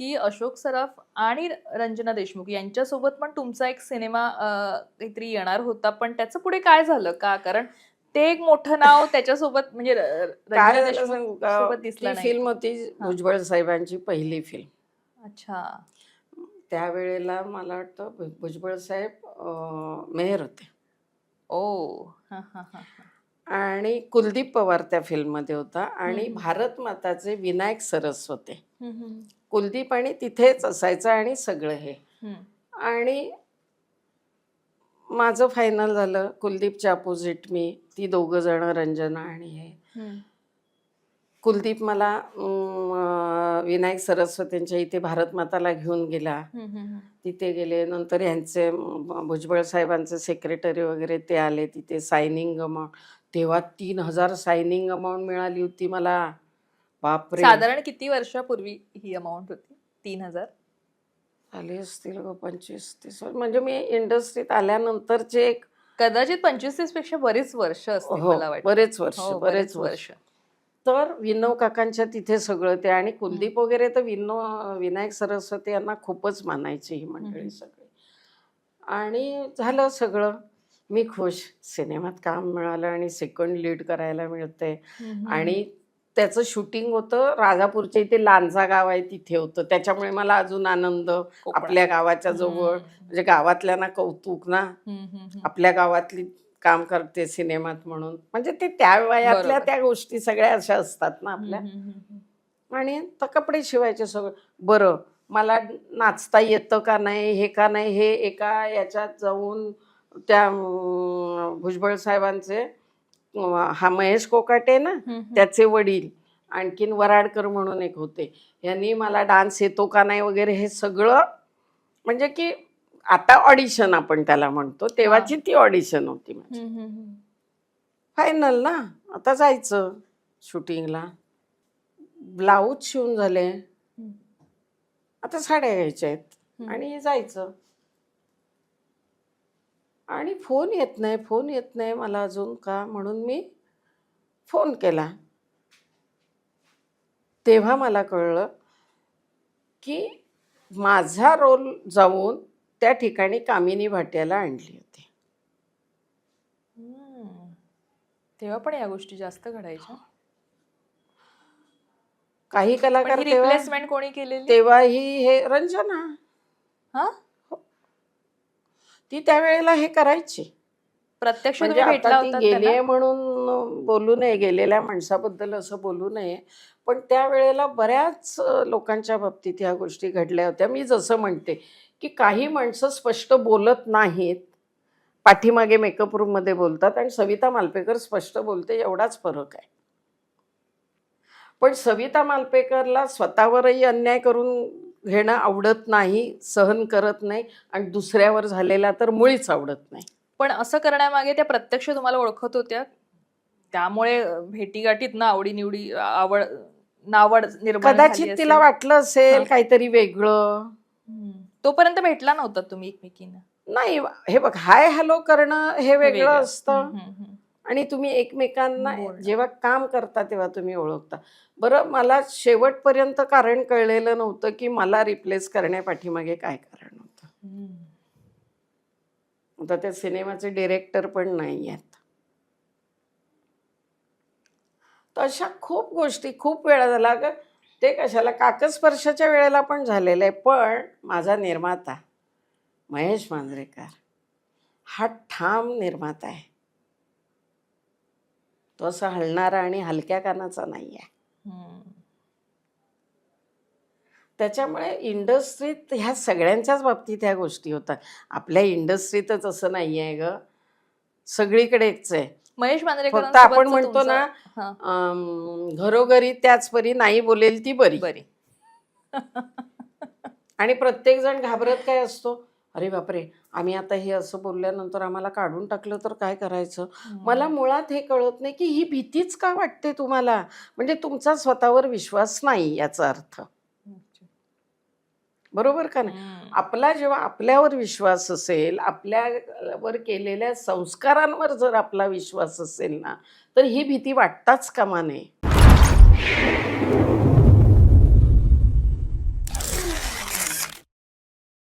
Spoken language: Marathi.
की अशोक सराफ आणि रंजना देशमुख यांच्यासोबत पण तुमचा एक सिनेमा काहीतरी येणार होता. पण त्याचं पुढे काय झालं का? कारण ते एक मोठं नाव त्याच्यासोबत म्हणजे रंजना देशमुख? सोबत दिसलं ती नाही. फिल्म होती भुजबळ साहेबांची पहिली फिल्म अच्छा. त्यावेळेला मला वाटतं भुजबळ साहेब अं, मेयर होते. ओ हा हा हा. आणि कुलदीप पवार त्या फिल्ममध्ये होता. आणि. भारत माताचे विनायक सरस होते. कुलदीप आणि तिथेच असायचं आणि सगळं हे. आणि माझं फायनल झालं कुलदीपच्या अपोजिट मी ती दोघं जण रंजना आणि हे. कुलदीप मला विनायक सरस्वतींच्या इथे भारत माताला घेऊन गेला. तिथे गेले नंतर ह्यांचे अं, भुजबळ साहेबांचे सेक्रेटरी वगैरे ते आले तिथे सायनिंग अमाऊंट तेव्हा तीन हजार सायनिंग अमाऊंट मिळाली होती मला बापरे. साधारण किती वर्षापूर्वी ही अमाऊंट होती? तीन हजार? आले असतील ग पंचवीस तीस वर्ष. म्हणजे मी इंडस्ट्रीत आल्यानंतरचे एक कदाचित पंचवीस तीसपेक्षा बरीच वर्ष असतील हो मला वाटतं. बरेच वर्ष हो, बरेच वर्ष. तर विनव काकांच्या तिथे सगळं ते आणि कुलदीप वगैरे तर विनव विनायक सरस्वती यांना खूपच मानायची ही मंडळी. सगळी. आणि झालं सगळं. मी खुश. सिनेमात काम मिळालं आणि सेकंड लीड करायला मिळते. हम्म, आणि त्याचं शूटिंग होतं राजापूरच्या इथे लांजा गाव आहे तिथे होतं त्याच्यामुळे मला अजून आनंद. आपल्या गावाच्या जवळ म्हणजे गावातल्यांना कौतुक ना हम्म, हम्म. आपल्या गावातली काम करते सिनेमात म्हणून म्हणजे ते त्या वयातल्या. त्या गोष्टी सगळ्या अशा असतात ना आपल्या. आणि तर कपडे शिवायचे सगळं बरं मला नाचता येतं का नाही हे का नाही हे एका याच्यात जाऊन त्या भुजबळ साहेबांचे हा महेश कोकाटे ना. त्याचे वडील आणखीन वराडकर म्हणून एक होते. यांनी मला डान्स येतो का नाही वगैरे हे सगळं म्हणजे की आता ऑडिशन आपण त्याला म्हणतो तेव्हाची ती ऑडिशन होती माझी. फायनल ना आता जायचं शूटिंगला. ब्लाऊज शिवून झाले. आता साड्या घ्यायच्या आहेत. आणि जायचं. आणि फोन येत नाही फोन येत नाही मला अजून का म्हणून मी फोन केला. तेव्हा मला कळलं की माझा रोल जाऊन त्या ठिकाणी कामिनी भाट्याला आणली होती. तेव्हा पण या गोष्टी जास्त घडायच्या? काही कलाकार रिप्लेसमेंट कोणी केलेली? तेव्हाही हे रंजना. हा? ती त्यावेळेला हे करायची. प्रत्यक्ष म्हणजे आता ती गेली म्हणून बोलू नये गेलेल्या माणसाबद्दल असं बोलू नये. पण त्यावेळेला बऱ्याच लोकांच्या बाबतीत ह्या गोष्टी घडल्या होत्या. मी जसं म्हणते की काही माणसं स्पष्ट बोलत नाहीत. पाठीमागे मेकअप रूममध्ये बोलतात आणि सविता मालपेकर स्पष्ट बोलते एवढाच फरक आहे. पण सविता मालपेकरला स्वतःवरही अन्याय करून घेणं आवडत नाही सहन करत नाही आणि दुसऱ्यावर झालेला तर मुळीच आवडत नाही पण असं करण्यामागे त्या प्रत्यक्ष तुम्हाला ओळखत होत्या त्यामुळे भेटीगाठीत ना आवडी निवडी आवड नावड निर्माण कदाचित तिला. वाटलं असेल. काहीतरी वेगळं. तोपर्यंत भेटला नव्हता तुम्ही एकमेकींना नाही हे बघ हाय हॅलो करणं हे वेगळं. असतं. आणि तुम्ही एकमेकांना. जेव्हा काम करता तेव्हा तुम्ही ओळखता. बरं मला शेवटपर्यंत कारण कळलेलं नव्हतं की मला रिप्लेस करण्यापाठीमागे काय कारण होतं. आता त्या सिनेमाचे डिरेक्टर पण नाही आहेत. तर अशा खूप गोष्टी खूप वेळा झाला. ग ते कशाला काकस्पर्शाच्या वेळेला पण झालेलं आहे. पण माझा निर्माता महेश मांजरेकर हा ठाम निर्माता आहे. तो असा हलणारा आणि हलक्या कानाचा नाही आहे. त्याच्यामुळे इंडस्ट्रीत ह्या सगळ्यांच्याच बाबतीत ह्या गोष्टी होतात. आपल्या इंडस्ट्रीतच असं नाही आहे ग. सगळीकडेच आहे. महेश फक्त आपण म्हणतो ना घरोघरी त्याच परी नाही बोलेल ती बरी. बरी. आणि प्रत्येक जण घाबरत काय असतो? अरे बापरे आम्ही आता हे असं बोलल्यानंतर आम्हाला काढून टाकलं तर काय करायचं? मला मुळात हे कळत नाही की ही भीतीच का वाटते तुम्हाला? म्हणजे तुमचा स्वतःवर विश्वास नाही याचा अर्थ. बरोबर का नाही. आपला जेव्हा आपल्यावर विश्वास असेल आपल्यावर केलेल्या संस्कारांवर जर आपला विश्वास असेल ना तर ही भीती वाटताच कामा नये.